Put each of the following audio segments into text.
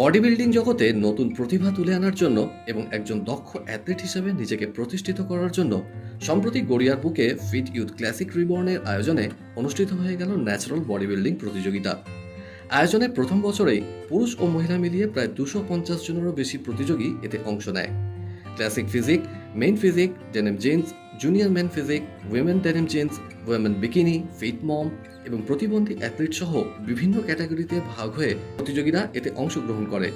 Body building জগতে নতুন প্রতিভা তুলে আনার জন্য এবং একজন দক্ষ অ্যাথলেট হিসেবে নিজেকে প্রতিষ্ঠিত করার জন্য, সম্প্রতি গড়িয়ার বুকে ফিট ইউথ ক্লাসিক রিবর্নের আয়োজনে অনুষ্ঠিত হয়ে গেল ন্যাচারাল বডি বিল্ডিং প্রতিযোগিতা। আয়োজনে প্রথম বছরেই পুরুষ ও মহিলা মিলিয়ে প্রায় দুশো পঞ্চাশ জনেরও বেশি প্রতিযোগী এতে অংশ নেয়। Classic physique, main physique, denim jeans junior men physique, women denim jeans women bikini fit mom এবং প্রতিবন্ধী অ্যাথলিট সহ বিভিন্ন ক্যাটাগরিতে ভাগ হয়ে প্রতিযোগীরা এতে অংশগ্রহণ করে।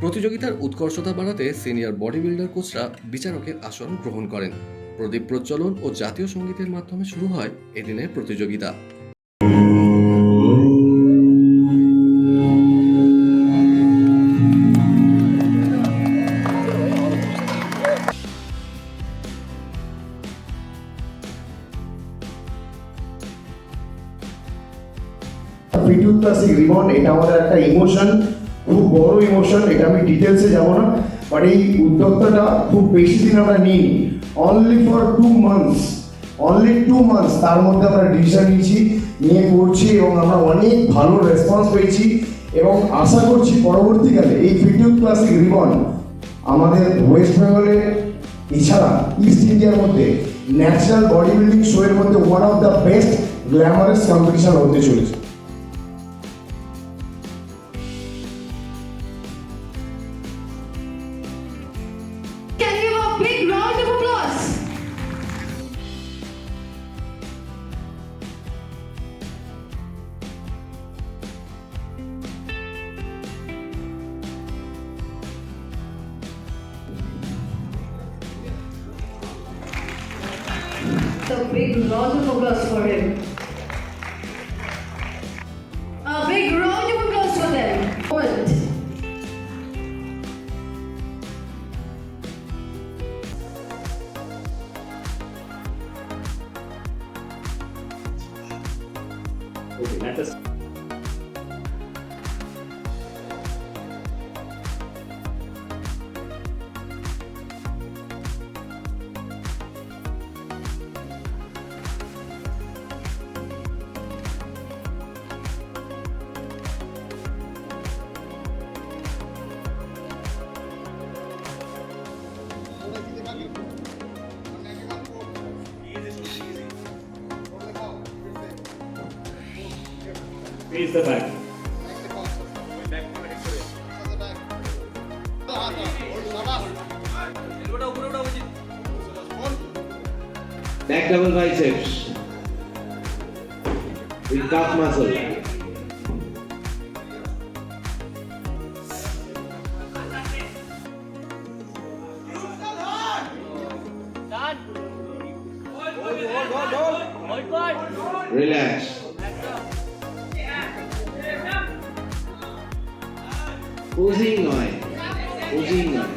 প্রতিযোগিতার উৎকর্ষতা বাড়াতে সিনিয়র বডি বিল্ডার কোচরা বিচারকের আসন গ্রহণ করেন। প্রদীপ প্রজ্বলন ও জাতীয় সঙ্গীতের মাধ্যমে শুরু হয় এদিনের প্রতিযোগিতা। ফিটুথ ক্লাসিক রিবন এটা আমাদের একটা ইমোশন খুব বড় ইমোশন এটা আমি ডিটেলসে যাব না বাট এই উদ্যোক্তাটা খুব বেশি দিন আমরা নিই only for two months only two months তার মধ্যে আমরা ডিসিশন নিয়েছি, নিয়ে করছি এবং আমরা অনেক ভালো রেসপন্স পেয়েছি এবং আশা করছি পরবর্তীকালে এই ফিটুথ ক্লাসিক রিবন আমাদের ওয়েস্ট বেঙ্গলে এছাড়া ইস্ট ইন্ডিয়ার মধ্যে ন্যাচারাল বডি বিল্ডিং শো এর মধ্যে one of the best glamorous competition হতে চলেছে। Round of applause for him. A big round of applause for them. Face the back. Back double biceps with calf muscle. Relax. নয়। নয়।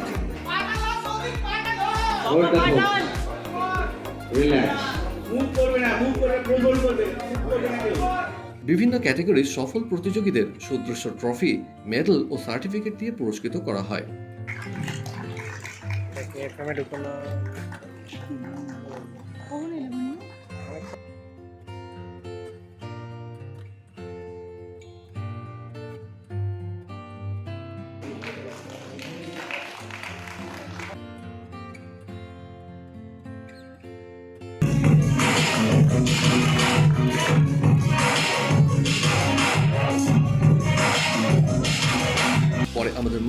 Move করবে না move করবে করবে বিভিন্ন ক্যাটাগরির সফল প্রতিযোগীদের সুদৃশ্য ট্রফি মেডেল ও সার্টিফিকেট দিয়ে পুরস্কৃত করা হয়।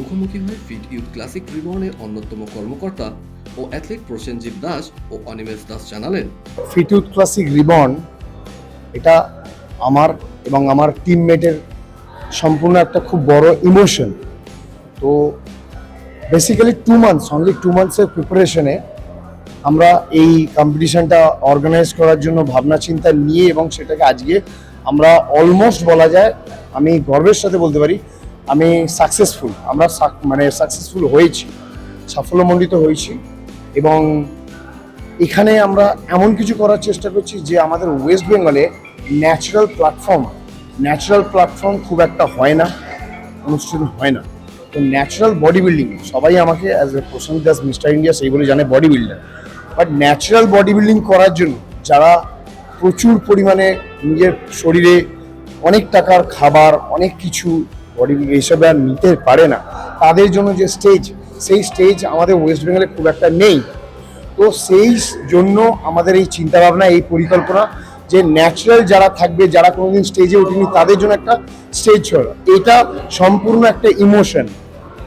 মুখোমুখি হয় ফিট ইউথ ক্লাসিক রিবনের অন্যতম কর্মকর্তা ও অ্যাথলিট প্রসেনজিৎ দাস ও অনিমেষ দাস জানালেন। ফিটুথ ক্লাসিক রিবন এটা আমার এবং আমার টিমমেটের সম্পূর্ণ একটা খুব বড় ইমোশন তো basically two months only two মান্থসের প্রিপারেশনে আমরা এই কম্পিটিশনটা অর্গানাইজ করার জন্য ভাবনা চিন্তা নিয়ে এবং সেটাকে আজকে আমরা অলমোস্ট বলা যায়, আমি গর্বের সাথে বলতে পারি আমি সাকসেসফুল আমরা মানে সাকসেসফুল হয়েছি, সাফল্যমণ্ডিত হয়েছি এবং এখানে আমরা এমন কিছু করার চেষ্টা করছি যে আমাদের ওয়েস্ট বেঙ্গলে ন্যাচারাল প্ল্যাটফর্ম ন্যাচারাল প্ল্যাটফর্ম খুব একটা হয় না, অনুষ্ঠান হয় না। তো ন্যাচারাল বডি বিল্ডিং সবাই আমাকে as a Prasanta Das mister India সেই বলে জানে body builder but natural body building করার জন্য যারা প্রচুর পরিমাণে নিজের শরীরে অনেক টাকার খাবার, অনেক কিছু বডি এইসব আর নিতে পারে না। তাদের জন্য যে স্টেজ সেই স্টেজ আমাদের ওয়েস্ট বেঙ্গলে খুব একটা নেই। তো সেই জন্য আমাদের এই চিন্তাভাবনা, এই পরিকল্পনা যে ন্যাচারাল যারা থাকবে, যারা কোনোদিন স্টেজে ওঠেনি তাদের জন্য একটা স্টেজ হলো এটা সম্পূর্ণ একটা ইমোশন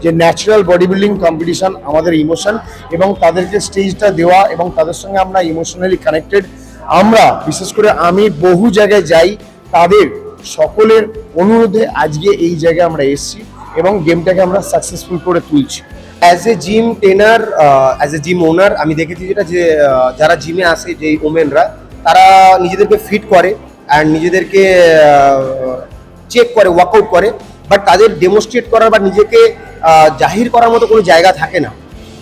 যে ন্যাচারাল বডি বিল্ডিং কম্পিটিশান আমাদের ইমোশন এবং তাদেরকে স্টেজটা দেওয়া এবং তাদের সঙ্গে আমরা ইমোশনালি কানেক্টেড আমরা, বিশেষ করে আমি বহু জায়গায় যাই, তাদের সকলের অনুরোধে আজকে এই জায়গায় আমরা এসেছি এবং গেমটাকে আমরা সাকসেসফুল করে তুলছি। As a gym trainer as a gym owner আমি দেখেছি যেটা যে যারা জিমে আসে যে ওমেনরা তারা নিজেদেরকে ফিট করে অ্যান্ড নিজেদেরকে চেক করে ওয়ার্কআউট করে বাট তাদের ডেমনস্ট্রেট করার বা নিজেকে জাহির করার মতো কোনো জায়গা থাকে না।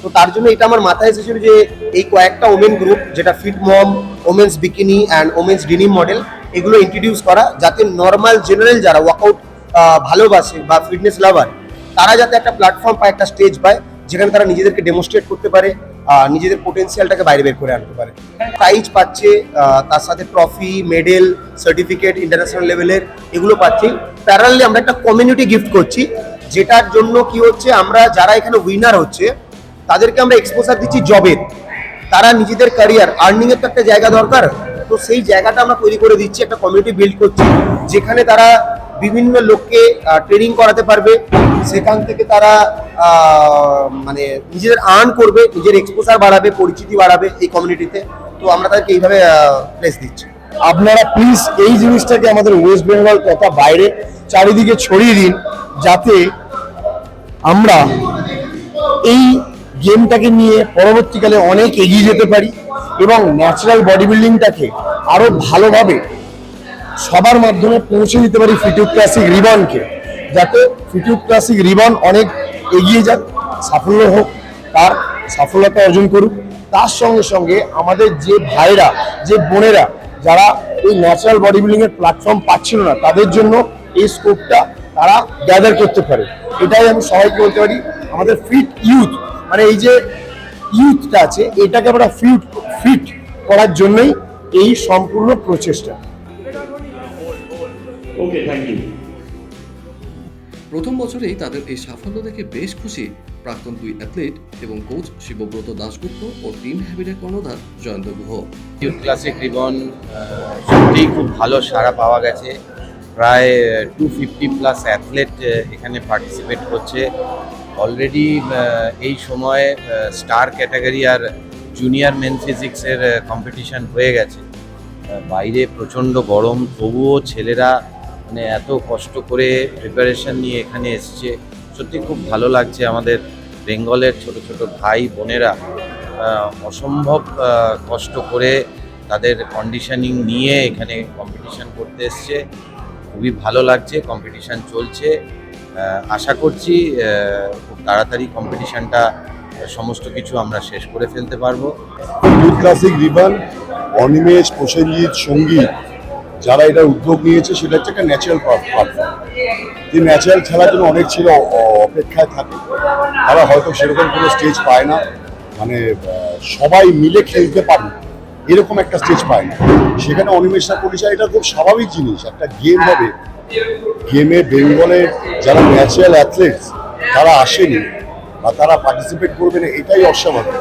তো তার জন্য এটা আমার মাথায় এসেছিল যে এই কয়েকটা ওমেন গ্রুপ যেটা fit mom women's bikini and women's denim model এগুলো ইন্ট্রোডিউস করা যাতে নর্মাল জেনারেল যারা ওয়ার্কআউট ভালোবাসে বা ফিটনেস লাভার তারা যাতে একটা প্ল্যাটফর্ম পায়, একটা স্টেজ পায়, যেখানে তারা নিজেদেরকে ডেমনস্ট্রেট করতে পারে নিজেদের পোটেন্সিয়ালটাকে বাইরে বের করে আনতে পারে। প্রাইজ পাচ্ছে তার সাথে ট্রফি মেডেল সার্টিফিকেট ইন্টারন্যাশনাল লেভেলের এগুলো পাচ্ছি। প্যারালি আমরা একটা কমিউনিটি গিফট করছি, যেটার জন্য কি হচ্ছে, আমরা যারা এখানে উইনার হচ্ছে তাদেরকে আমরা এক্সপোজার দিচ্ছি জবের তারা নিজেদের ক্যারিয়ার আর্নিং এর তো একটা জায়গা দরকার। তো সেই জায়গাটা আমরা তৈরি করে দিচ্ছি, একটা কমিউনিটি বিল্ড করছি, যেখানে তারা বিভিন্ন লোককে ট্রেনিং করাতে পারবে। সেখান থেকে তারা মানে নিজেদের আর্ন করবে, নিজের এক্সপোজার বাড়াবে, পরিচিতি বাড়াবে এই কমিউনিটিতে তো। আমরা তাদেরকে এইভাবে প্লেস দিচ্ছি। আপনারা প্লিজ এই জিনিসটাকে আমাদের ওয়েস্ট বেঙ্গল তথা বাইরে চারিদিকে ছড়িয়ে দিন, যাতে আমরা এই গেমটাকে নিয়ে পরবর্তীকালে অনেক এগিয়ে যেতে পারি এবং ন্যাচারাল বডি বিল্ডিংটাকে আরও ভালোভাবে সবার মাধ্যমে পৌঁছে দিতে পারি ফিটিউড ক্লাসিক রিবনকে যাতে ফিটিউড ক্লাসিক রিবন অনেক এগিয়ে যাক, সাফল্য হোক, তার সাফল্যতা অর্জন করুক। তার সঙ্গে সঙ্গে আমাদের যে ভাইরা, যে বোনেরা, যারা এই ন্যাচারাল বডি বিল্ডিংয়ের প্ল্যাটফর্ম পাচ্ছিল না, তাদের জন্য এই স্কোপটা তারা গ্যাদার করতে পারে। এটাই আমি সবাইকে বলতে পারি, আমাদের ফিট ইউথ মানে এই যে ইউথটা আছে এটাকে আমরা ফিট ফিট করার জন্যই এই সম্পূর্ণ প্রচেষ্টা। ওকে থ্যাংক ইউ প্রথম বছরেই তাদের এই সাফল্য দেখে বেশ খুশি প্রাক্তন দুই অ্যাথলিট এবং কোচ শিবব্রত দাশগুপ্ত ও টিম হ্যাবিটের কর্ণধার Jayanta Guha. Youth classic ribbon সত্যিই খুব ভালো সাড়া পাওয়া গেছে। প্রায় টু ফিফটি প্লাস অ্যাথলেট এখানে পার্টিসিপেট করছে। অলরেডি এই সময়ে স্টার ক্যাটাগরি আর জুনিয়র মেন ফিজিক্সের কম্পিটিশন হয়ে গেছে। বাইরে প্রচণ্ড গরম, তবুও ছেলেরা মানে এত কষ্ট করে প্রিপারেশন নিয়ে এখানে এসছে। সত্যি খুব ভালো লাগছে আমাদের বেঙ্গলের ছোট ছোট ভাই বোনেরা। অসম্ভব কষ্ট করে তাদের কন্ডিশনিং নিয়ে এখানে কম্পিটিশন করতে এসছে। খুবই ভালো লাগছে কম্পিটিশন চলছে। আশা করছি খুব তাড়াতাড়ি কম্পিটিশনটা সমস্ত কিছু আমরা শেষ করে ফেলতে পারব। ক্লাসিক রিবান অনিমেষ, প্রসেনজিৎ, সংগীত, যারা এটা উদ্যোগ নিয়েছে, সেটা হচ্ছে একটা ন্যাচারাল প্ল্যাটফর্ম যে ন্যাচারাল খেলার জন্য অনেক ছেলে অপেক্ষায় থাকে। তারা হয়তো সেরকম কোনো স্টেজ পায় না। মানে সবাই মিলে খেলতে পারে এরকম একটা স্টেজ পায় না। সেখানে অনিমেষরা পরিচয়, এটা খুব স্বাভাবিক জিনিস। একটা গেম হবে। গেমে বেঙ্গলের যারা ন্যাচারাল অ্যাথলেটস তারা আসেনি বা তারা পার্টিসিপেট করবে না, এটাই অস্বাভাবিক।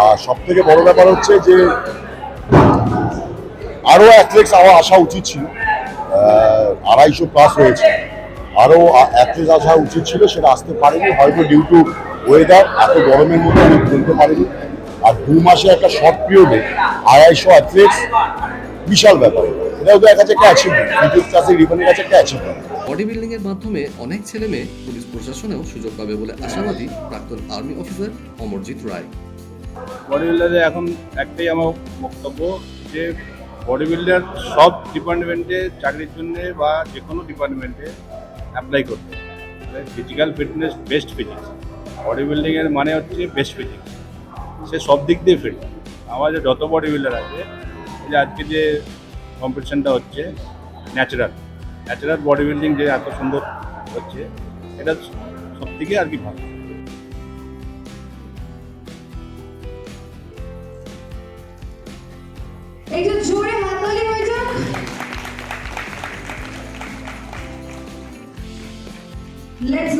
আর সব থেকে বড় ব্যাপার হচ্ছে যে, আরও অ্যাথলেটস আমার আসা উচিত ছিল। আড়াইশো প্লাস হয়েছে। আরও অ্যাথলেট আসা উচিত ছিল, সেটা আসতে পারেনি, হয়তো ডিউ টু ওয়েদার এত গরমের মধ্যে আমি বলতে পারিনি। আর দু মাসে একটা শর্ট পিরিয়ডে আড়াইশো অ্যাথলেটস বিশাল ব্যাপার। এটাও তো এক কাছে একটা অ্যাচিভমেন্ট ফিজিক্স ক্লাসের রিবনের কাছে একটা অ্যাচিভমেন্ট বডি বিল্ডিং এর মাধ্যমে অনেক ছেলে মেয়ে পুলিশ প্রশাসনেও সুযোগ পাবে বলে আশাবাদী প্রাক্তন army officer Amarjit Roy. Body বিল্ডারে এখন একটাই আমার বক্তব্য যে বডি বিল্ডার সব ডিপার্টমেন্টে চাকরির জন্য বা যে কোনো ডিপার্টমেন্টে অ্যাপ্লাই করতে physical fitness best physics body বিল্ডিংয়ের মানে হচ্ছে বেস্ট ফিজিক্স সে সব দিক দিয়ে ফিট আমাদের যত বডি বিল্ডার আছে যে আজকে যে কম্পিটিশনটা হচ্ছে ন্যাচারাল। ন্যাচারাল বডি বিল্ডিং যে এত সুন্দর হচ্ছে, এটা সব থেকে আর কি ভালো। Let's